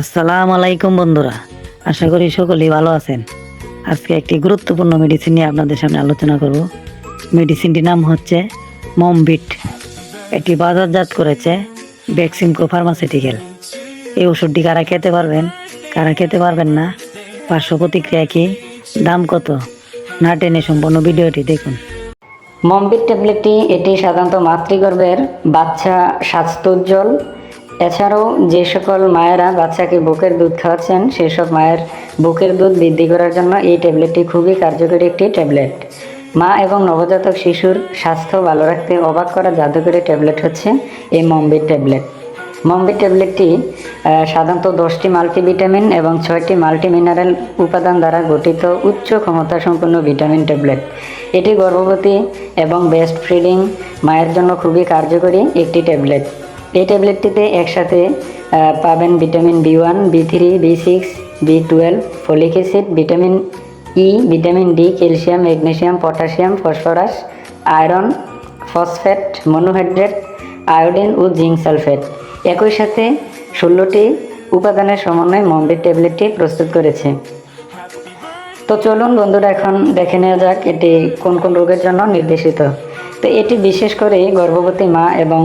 আসসালামু আলাইকুম বন্ধুরা। আশা করি সকলেই ভালো আছেন। আজকে একটি গুরুত্বপূর্ণ মেডিসিন নিয়ে আপনাদের সামনে আলোচনা করব। মেডিসিনটির নাম হচ্ছে মমবিট এটি বাজারজাত করেছে ভ্যাকসিমকো ফার্মাসিউটিক্যাল এই ওষুধটি কারা খেতে পারবেন, কারা খেতে পারবেন না, পার্শ্ব প্রতিক্রিয়া কি, দাম কত, না টেনে সম্পূর্ণ ভিডিওটি দেখুন। মমবিট ট্যাবলেটটি এটি সাধারণত মাতৃগর্ভের বাচ্চা স্বাস্থ্যোজ্জ্বল এছাড়াও যে সকল মায়েরা বাচ্চাকে বুকের দুধ খাওয়াচ্ছেন সেসব মায়ের বুকের দুধ বৃদ্ধি করার জন্য এই ট্যাবলেটটি খুবই কার্যকরী একটি ট্যাবলেট। মা এবং নবজাতক শিশুর স্বাস্থ্য ভালো রাখতে অবাক করা জাদুকরী ট্যাবলেট হচ্ছে এই মমবিট ট্যাবলেট। মমবিট ট্যাবলেটটি সাধারণত দশটি মাল্টিভিটামিন এবং ছয়টি মাল্টি মিনারেল উপাদান দ্বারা গঠিত উচ্চ ক্ষমতা সম্পন্ন ভিটামিন ট্যাবলেট। এটি গর্ভবতী এবং বেস্ট ফিডিং মায়ের জন্য খুবই কার্যকরী একটি ট্যাবলেট। এই ট্যাবলেটটিতে একসাথে পাবেন vitamin B one, B three, B six, B twelve, folic acid, vitamin E, vitamin D, calcium, magnesium, potassium, phosphorus, iron, phosphate, monohydrate, iodine ও জিঙ্ক সালফেট। একই সাথে ষোলোটি উপাদানের সমন্বয়ে মম্বির ট্যাবলেটটি প্রস্তুত করেছে। তো চলুন বন্ধুরা, এখন দেখে নেওয়া যাক এটি কোন কোন রোগের জন্য নির্দেশিত। তো এটি বিশেষ করে গর্ভবতী মা এবং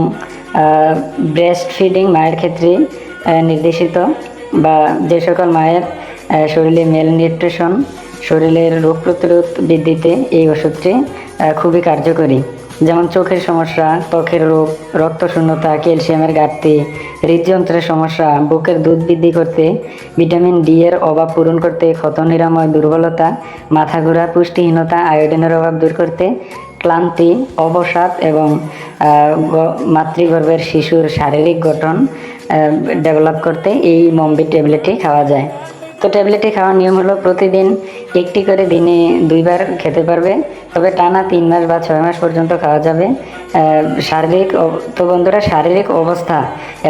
ব্রেস্ট ফিডিং মায়ের ক্ষেত্রে নির্দেশিত বা যে সকল মায়ের শরীরে মেল নিউট্রিশন শরীরের রোগ প্রতিরোধ বৃদ্ধিতে এই ওষুধটি খুবই কার্যকরী। যেমন চোখের সমস্যা, ত্বকের রোগ, রক্তশূন্যতা, ক্যালসিয়ামের ঘাটতি, হৃদযন্ত্রের সমস্যা, বুকের দুধ বৃদ্ধি করতে, ভিটামিন ডি এর অভাব পূরণ করতে, ক্ষত নিরাময় দুর্বলতা, মাথা ঘোরা, পুষ্টিহীনতা, আয়োডিনের অভাব দূর করতে ক্লান্তি, অবসাদ এবং মাতৃগর্ভের শিশুর শারীরিক গঠন ডেভেলপ করতে এই মম্বি ট্যাবলেটটি খাওয়া যায়। তো ট্যাবলেটটি খাওয়ার নিয়ম হলো প্রতিদিন একটি করে দিনে দুইবার খেতে পারবে, তবে টানা তিন মাস বা ছয় মাস পর্যন্ত খাওয়া যাবে। শারীরিক তো বন্ধুরা, শারীরিক অবস্থা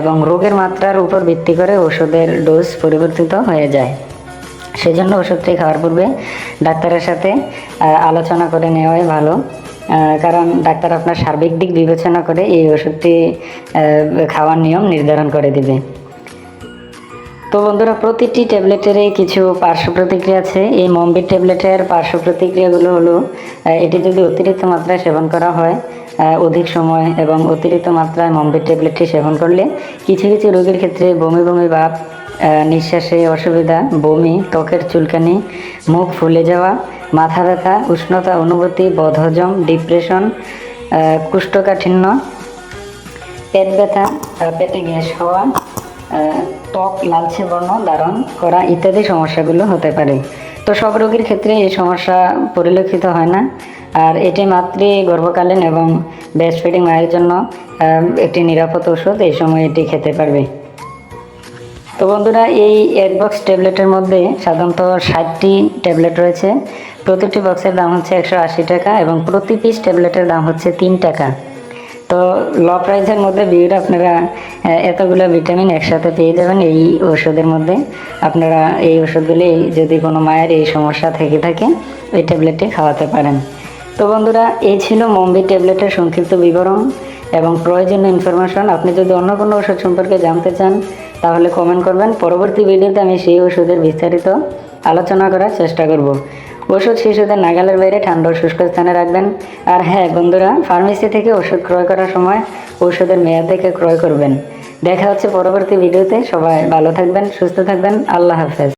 এবং রোগের মাত্রার উপর ভিত্তি করে ওষুধের ডোজ পরিবর্তিত হয়ে যায়। সেজন্য ওষুধটি খাওয়ার পূর্বে ডাক্তারের সাথে আলোচনা করে নেওয়াই ভালো। কারণ ডাক্তার আপনার সার্বিক দিক বিবেচনা করে এই ওষুধটি খাওয়ার নিয়ম নির্ধারণ করে দিবে। তো বন্ধুরা, প্রতিটি ট্যাবলেটেরই কিছু পার্শ্ব প্রতিক্রিয়া আছে। এই মম্বির ট্যাবলেটের পার্শ্ব প্রতিক্রিয়াগুলো হলো এটি যদি অতিরিক্ত মাত্রায় সেবন করা হয় অধিক সময় এবং অতিরিক্ত মাত্রায় মম্বির ট্যাবলেটটি সেবন করলে কিছু কিছু রোগীর ক্ষেত্রে বমি বমি ভাব নিঃশ্বাসে অসুবিধা, বমি, ত্বকের চুলকানি, মুখ ফুলে যাওয়া, মাথা ব্যথা, উষ্ণতা, অনুভূতি, বদহজম, ডিপ্রেশন কুষ্ঠকাঠিন্য, পেট ব্যথা পেটে গ্যাস হওয়া ত্বক লালচে বর্ণ ধারণ করা ইত্যাদি সমস্যাগুলো হতে পারে। তো সব রোগীর ক্ষেত্রে এই সমস্যা পরিলক্ষিত হয় না। আর এটি মাতৃ গর্ভকালীন এবং ব্রেস্ট ফিডিং মায়ের জন্য একটি নিরাপদ ওষুধ এই সময় এটি খেতে পারবে। তো বন্ধুরা, এই এক বক্স ট্যাবলেটের মধ্যে সাধারণত ষাটটি ট্যাবলেট রয়েছে। প্রতিটি বক্সের দাম হচ্ছে একশো আশি টাকা এবং প্রতি পিস ট্যাবলেটের দাম হচ্ছে তিন টাকা। তো ল প্রাইসের মধ্যে বিউর আপনারা এতগুলো ভিটামিন একসাথে পেয়ে যাবেন এই ওষুধের মধ্যে। আপনারা এই ওষুধগুলি যদি কোনো মায়ের এই সমস্যা থেকে থাকে এই ট্যাবলেটটি খাওয়াতে পারেন। তো বন্ধুরা, এই ছিল মম্বি ট্যাবলেটের সংক্ষিপ্ত বিবরণ এবং প্রয়োজনীয় ইনফরমেশন আপনি যদি অন্য কোনো ওষুধ সম্পর্কে জানতে চান তাহলে কমেন্ট করবেন। পরবর্তী ভিডিওতে আমি সেই ওষুধের বিস্তারিত আলোচনা করার চেষ্টা করব। ওষুধ শিশুদের নাগালের বাইরে ঠান্ডা শুষ্ক স্থানে রাখবেন। আর হ্যাঁ বন্ধুরা ফার্মেসি থেকে ওষুধ ক্রয় করার সময় ওষুধের মেয়াদ থেকে ক্রয় করবেন। দেখা হচ্ছে পরবর্তী ভিডিওতে। সবাই ভালো থাকবেন, সুস্থ থাকবেন। আল্লাহ হাফেজ।